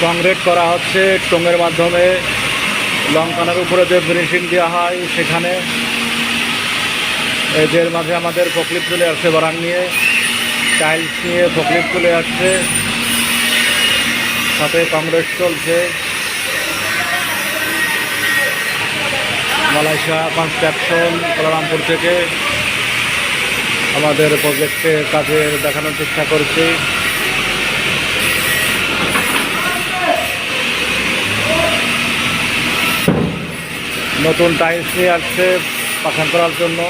Concrete করা হচ্ছে টঙের মাধ্যমে লঙ্কানের উপরে যে ফিনিশিং দেওয়া হয় সেখানে। এদের মাঝে আমাদের ফকলিপ চলে আসছে বারান নিয়ে। টাইলস নিয়ে ফকলিপ চলে আসছে। সাথে কংগ্রেস চলছে। মালয়েশিয়া কনস্ট্রাকশন কোলারামপুর থেকে। আমাদের প্রজেক্টে কাজের দেখানোর চেষ্টা করছি। নতুন টাইলস নিয়ে আসছে পাখান করার জন্য।